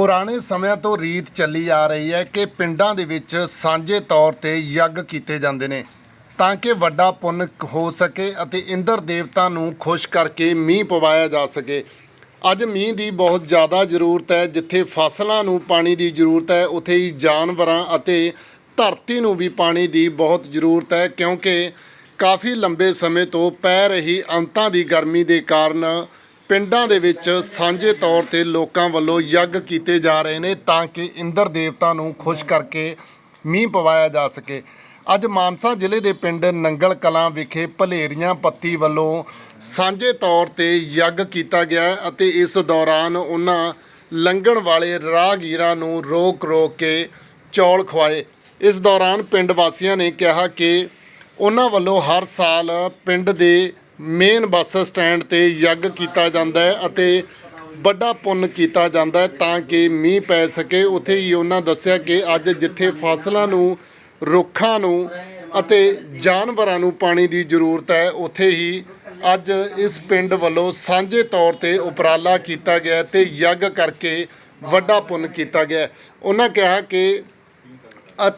ਪੁਰਾਣੇ ਸਮਿਆਂ ਤੋਂ ਰੀਤ ਚੱਲੀ ਆ ਰਹੀ ਹੈ ਕਿ ਪਿੰਡਾਂ ਦੇ ਵਿੱਚ ਸਾਂਝੇ ਤੌਰ ਤੇ ਯੱਗ ਕੀਤੇ ਜਾਂਦੇ ਨੇ ਤਾਂ ਕਿ ਵੱਡਾ ਪੁੰਨ ਹੋ ਸਕੇ ਅਤੇ ਇੰਦਰ ਦੇਵਤਾ ਨੂੰ ਖੁਸ਼ ਕਰਕੇ ਮੀਂਹ ਪਵਾਇਆ ਜਾ ਸਕੇ। ਅੱਜ ਮੀਂਹ ਦੀ ਬਹੁਤ ਜ਼ਿਆਦਾ ਜ਼ਰੂਰਤ ਹੈ, ਜਿੱਥੇ ਫਸਲਾਂ ਨੂੰ ਪਾਣੀ ਦੀ ਜ਼ਰੂਰਤ ਹੈ, ਉੱਥੇ ਹੀ ਜਾਨਵਰਾਂ ਅਤੇ ਧਰਤੀ ਨੂੰ ਵੀ ਪਾਣੀ ਦੀ ਬਹੁਤ ਜ਼ਰੂਰਤ ਹੈ ਕਿਉਂਕਿ ਕਾਫੀ ਲੰਬੇ ਸਮੇਂ ਤੋਂ ਪੈ ਰਹੀ ਅੰਤਾਂ ਦੀ ਗਰਮੀ ਦੇ ਕਾਰਨ ਪਿੰਡਾਂ ਦੇ ਵਿੱਚ ਸਾਂਝੇ ਤੌਰ ਤੇ ਲੋਕਾਂ ਵੱਲੋਂ ਯੱਗ ਕੀਤੇ ਜਾ ਰਹੇ ਨੇ ਤਾਂ ਕਿ ਇੰਦਰ ਦੇਵਤਾ ਨੂੰ ਖੁਸ਼ ਕਰਕੇ ਮੀਂਹ ਪਵਾਇਆ ਜਾ ਸਕੇ। ਅੱਜ ਮਾਨਸਾ ਜ਼ਿਲ੍ਹੇ ਦੇ ਪਿੰਡ ਨੰਗਲ ਕਲਾਂ ਵਿਖੇ ਭਲੇਰੀਆਂ ਪੱਤੀ ਵੱਲੋਂ ਸਾਂਝੇ ਤੌਰ ਤੇ ਯੱਗ ਕੀਤਾ ਗਿਆ ਅਤੇ ਇਸ ਦੌਰਾਨ ਉਹਨਾਂ ਲੰਘਣ ਵਾਲੇ ਰਾਹਗੀਰਾਂ ਨੂੰ ਰੋਕ ਰੋਕ ਕੇ ਚੌਲ ਖਵਾਏ। ਇਸ ਦੌਰਾਨ ਪਿੰਡ ਵਾਸੀਆਂ ਨੇ ਕਿਹਾ ਕਿ ਉਹਨਾਂ ਵੱਲੋਂ ਹਰ ਸਾਲ ਪਿੰਡ ਦੇ ਮੇਨ ਬੱਸ ਸਟੈਂਡ ਤੇ ਯੱਗ ਕੀਤਾ ਜਾਂਦਾ ਹੈ ਅਤੇ ਵੱਡਾ ਪੁੰਨ ਕੀਤਾ ਜਾਂਦਾ ਹੈ ਤਾਂ ਕਿ ਮੀਂਹ ਪੈ ਸਕੇ। ਉੱਥੇ ਹੀ ਉਹਨਾਂ ਦੱਸਿਆ ਕਿ ਅੱਜ ਜਿੱਥੇ ਫਸਲਾਂ ਨੂੰ, ਰੁੱਖਾਂ ਨੂੰ ਅਤੇ ਜਾਨਵਰਾਂ ਨੂੰ ਪਾਣੀ ਦੀ ਜ਼ਰੂਰਤ ਹੈ, ਉੱਥੇ ਹੀ ਅੱਜ ਇਸ ਪਿੰਡ ਵੱਲੋਂ ਸਾਂਝੇ ਤੌਰ ਤੇ ਉਪਰਾਲਾ ਕੀਤਾ ਗਿਆ ਤੇ ਯੱਗ ਕਰਕੇ ਵੱਡਾ ਪੁੰਨ ਕੀਤਾ ਗਿਆ ਉਹਨਾਂ ਕਿਹਾ ਕਿ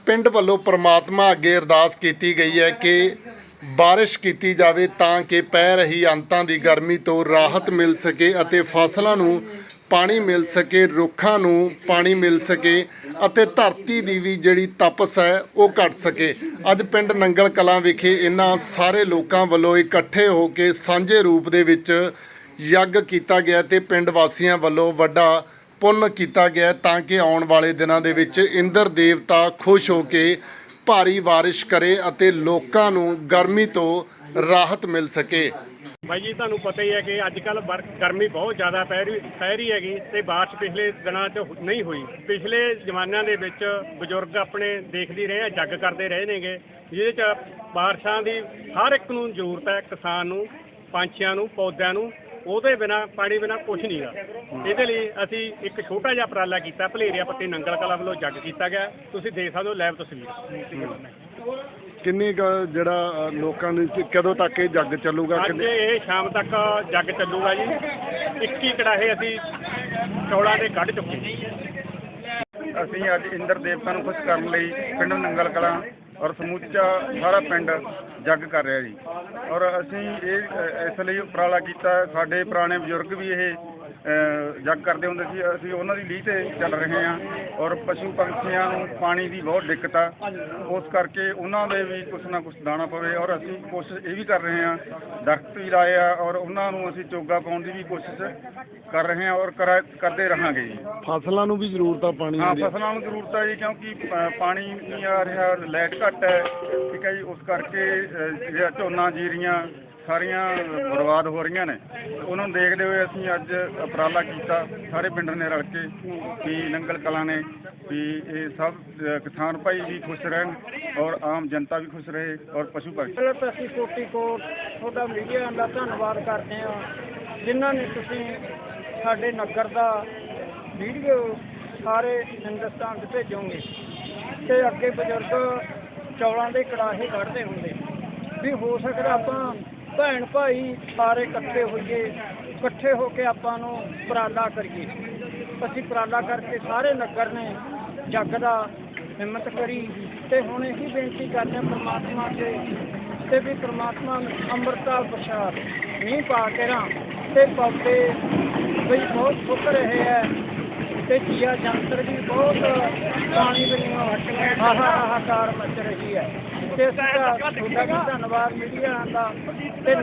ਪਿੰਡ ਵੱਲੋਂ ਪ੍ਰਮਾਤਮਾ ਅੱਗੇ ਅਰਦਾਸ ਕੀਤੀ ਗਈ ਹੈ ਕਿ ਬਾਰਿਸ਼ ਕੀਤੀ ਜਾਵੇ ਤਾਂ ਕਿ ਪੈ ਰਹੀ ਅੰਤਾਂ ਦੀ ਗਰਮੀ ਤੋਂ ਰਾਹਤ ਮਿਲ ਸਕੇ ਅਤੇ ਫਸਲਾਂ ਨੂੰ ਪਾਣੀ ਮਿਲ ਸਕੇ, ਰੁੱਖਾਂ ਨੂੰ ਪਾਣੀ ਮਿਲ ਸਕੇ ਅਤੇ ਧਰਤੀ ਦੀ ਵੀ ਜਿਹੜੀ ਤਪਸ ਹੈ ਉਹ ਘਟ ਸਕੇ। ਅੱਜ ਪਿੰਡ ਨੰਗਲ ਕਲਾਂ ਵਿਖੇ ਇਹਨਾਂ ਸਾਰੇ ਲੋਕਾਂ ਵੱਲੋਂ ਇਕੱਠੇ ਹੋ ਕੇ ਸਾਂਝੇ ਰੂਪ ਦੇ ਵਿੱਚ ਯੱਗ ਕੀਤਾ ਗਿਆ ਤੇ ਪਿੰਡ ਵਾਸੀਆਂ ਵੱਲੋਂ ਵੱਡਾ ਪੁੰਨ ਕੀਤਾ ਗਿਆ ਤਾਂ ਕਿ ਆਉਣ ਵਾਲੇ ਦਿਨਾਂ ਦੇ ਵਿੱਚ ਇੰਦਰ ਦੇਵਤਾ ਖੁਸ਼ ਹੋ ਕੇ ਭਾਰੀ ਬਾਰਿਸ਼ ਕਰੇ ਅਤੇ ਲੋਕਾਂ ਨੂੰ ਗਰਮੀ ਤੋਂ ਰਾਹਤ ਮਿਲ ਸਕੇ। ਬਾਈ ਜੀ, ਤੁਹਾਨੂੰ ਪਤਾ ਹੀ ਹੈ ਕਿ ਅੱਜ ਕੱਲ ਗਰਮੀ ਬਹੁਤ ਜ਼ਿਆਦਾ ਪੈ ਰਹੀ ਪੈ ਰਹੀ ਹੈਗੀ ਤੇ ਬਾਰਿਸ਼ ਪਿਛਲੇ ਦਿਨਾਂ 'ਚ ਨਹੀਂ ਹੋਈ। ਪਿਛਲੇ ਜ਼ਮਾਨਿਆਂ ਦੇ ਵਿੱਚ ਬਜ਼ੁਰਗ ਆਪਣੇ ਦੇਖਦੇ ਰਹੇ ਆ, ਜੱਗ ਕਰਦੇ ਰਹੇ ਨੇਗੇ। ਜਿਹਦੇ 'ਚ ਬਾਰਿਸ਼ਾਂ ਦੀ ਹਰ ਇੱਕ ਨੂੰ ਜ਼ਰੂਰਤ ਹੈ, ਕਿਸਾਨ ਨੂੰ, ਪੰਛੀਆਂ ਨੂੰ, ਪੌਦਿਆਂ ਨੂੰ। ਉਹਦੇ ਬਿਨਾ ਪਾਣੀ ਬਿਨਾ ਕੁਝ ਨਹੀਂਗਾ ਇਹਦੇ ਲਈ ਅਸੀਂ ਇੱਕ ਛੋਟਾ ਜਿਹਾ ਉਪਰਾਲਾ ਕੀਤਾ। ਭਲੇਰੀਆ ਪੱਤੀ ਨੰਗਲ ਕਲਾ ਵੱਲੋਂ ਜੱਗ ਕੀਤਾ ਗਿਆ। ਤੁਸੀਂ ਦੇਖ ਸਕਦੇ ਹੋ ਲਾਈਵ ਤਸਵੀਰ। ਕਿੰਨੀ ਕੁ ਜਿਹੜਾ ਲੋਕਾਂ ਦੇ ਕਦੋਂ ਤੱਕ ਇਹ ਜੱਗ ਚੱਲੂਗਾ? ਅੱਜ ਇਹ ਸ਼ਾਮ ਤੱਕ ਜੱਗ ਚੱਲੂਗਾ ਜੀ। 21 ਕੜਾਹੇ ਅਸੀਂ ਚੌਲਾਂ ਦੇ ਕੱਢ ਚੁੱਕੇ ਅਸੀਂ ਅੱਜ ਇੰਦਰ ਦੇਵਤਾ ਨੂੰ ਖੁਸ਼ ਕਰਨ ਲਈ ਪਿੰਡ ਨੰਗਲ ਕਲਾਂ ਔਰ ਸਮੁੱਚਾ ਸਾਰਾ ਪਿੰਡ ਜੱਗ ਕਰ ਰਿਹਾ ਜੀ। ਔਰ ਅਸੀਂ ਇਹ, ਇਸ ਲਈ ਉਪਰਾਲਾ ਕੀਤਾ। ਸਾਡੇ ਪੁਰਾਣੇ ਬਜ਼ੁਰਗ ਵੀ ਇਹ ਜੱਗ ਕਰਦੇ ਹੁੰਦੇ ਸੀ। ਅਸੀਂ ਉਹਨਾਂ ਦੀ ਲੀਹ ਤੇ ਚੱਲ ਰਹੇ ਹਾਂ ਔਰ ਪਸ਼ੂ ਪੰਛੀਆਂ ਨੂੰ ਪਾਣੀ ਦੀ ਬਹੁਤ ਦਿੱਕਤ ਆ। ਉਸ ਕਰਕੇ ਉਹਨਾਂ ਦੇ ਵੀ ਕੁਛ ਨਾ ਕੁਛ ਦਾਣਾ ਪਵੇ ਔਰ ਅਸੀਂ ਕੋਸ਼ਿਸ਼ ਇਹ ਵੀ ਕਰ ਰਹੇ ਹਾਂ ਦਰਖਤ ਵੀ ਲਾਏ ਆ ਔਰ ਉਹਨਾਂ ਨੂੰ ਅਸੀਂ ਚੋਗਾ ਪਾਉਣ ਦੀ ਵੀ ਕੋਸ਼ਿਸ਼ ਕਰ ਰਹੇ ਹਾਂ ਔਰ ਕਰਾ- ਕਰਦੇ ਰਹਾਂਗੇ ਜੀ। ਫਸਲਾਂ ਨੂੰ ਵੀ ਜ਼ਰੂਰਤ ਆ ਪਾਣੀ ਹਾਂ ਦੀ ਫਸਲਾਂ ਨੂੰ ਜ਼ਰੂਰਤ ਹੈ ਜੀ ਕਿਉਂਕਿ ਪਾਣੀ ਨਹੀਂ ਆ ਰਿਹਾ ਲਾਈਟ ਘੱਟ ਹੈ। ਠੀਕ ਹੈ ਜੀ ਉਸ ਕਰਕੇ ਝੋਨਾ ਜੀਰੀਆਂ ਸਾਰੀਆਂ ਬਰਬਾਦ ਹੋ ਰਹੀਆਂ ਨੇ। ਉਹਨਾਂ ਨੂੰ ਦੇਖਦੇ ਹੋਏ ਅਸੀਂ ਅੱਜ ਉਪਰਾਲਾ ਕੀਤਾ। ਸਾਰੇ ਪਿੰਡ ਨੇ ਰਲ ਕੇ ਵੀ ਨੰਗਲ ਕਲਾਂ ਨੇ ਵੀ ਇਹ ਸਭ ਕਿਸਾਨ ਭਾਈ ਵੀ ਖੁਸ਼ ਰਹਿਣ ਔਰ ਆਮ ਜਨਤਾ ਵੀ ਖੁਸ਼ ਰਹੇ ਔਰ ਪਸ਼ੂ ਪੰਛੀ ਪਹਿਲੇ ਅਸੀਂ ਕੋਟੀ ਕੋਟ ਤੁਹਾਡਾ ਮੀਡੀਆ ਦਾ ਧੰਨਵਾਦ ਕਰਦੇ ਹਾਂ। ਜਿਨ੍ਹਾਂ ਨੇ ਤੁਸੀਂ ਸਾਡੇ ਨਗਰ ਦਾ ਵੀਡੀਓ ਸਾਰੇ ਹਿੰਦੁਸਤਾਨ 'ਚ ਭੇਜੋਗੇ ਤੇ ਅੱਗੇ ਬਜ਼ੁਰਗ ਚੌਲਾਂ ਦੇ ਕੜਾਹੇ ਕੱਢਦੇ ਹੁੰਦੇ। ਵੀ ਹੋ ਸਕਦਾ ਆਪਾਂ ਭੈਣ ਭਾਈ ਸਾਰੇ ਇਕੱਠੇ ਹੋਈਏ ਇਕੱਠੇ ਹੋ ਕੇ ਆਪਾਂ ਨੂੰ ਉਪਰਾਲਾ ਕਰੀਏ। ਅਸੀਂ ਉਪਰਾਲਾ ਕਰਕੇ ਸਾਰੇ ਨਗਰ ਨੇ ਜੱਗ ਦਾ ਹਿੰਮਤ ਕਰੀ। ਤੇ ਹੁਣ ਇਹੀ ਬੇਨਤੀ ਕਰਦੇ ਹਾਂ ਪ੍ਰਮਾਤਮਾ ਤੇ ਤੇ ਵੀ ਪ੍ਰਮਾਤਮਾ ਅੰਮ੍ਰਿਤਾ ਪ੍ਰਸ਼ਾਦ ਮੀਂਹ ਪਾ ਕੇ ਰਾਂ ਤੇ ਪੌਦੇ ਵੀ ਬਹੁਤ ਸੁੱਕ ਰਹੇ ਹੈ ਤੇ ਜੀਆ ਜੰਤਰ ਵੀ ਬਹੁਤ ਪਾਣੀ ਦੇ ਗਏ ਹਾਹਾ ਹਾਹਾਕਾਰ ਮਚ ਰਹੀ ਹੈ। ਤੇ ਅਸੀਂ ਤੁਹਾਡਾ ਵੀ ਧੰਨਵਾਦ ਮੀਡੀਆ ਦਾ। ਤੇ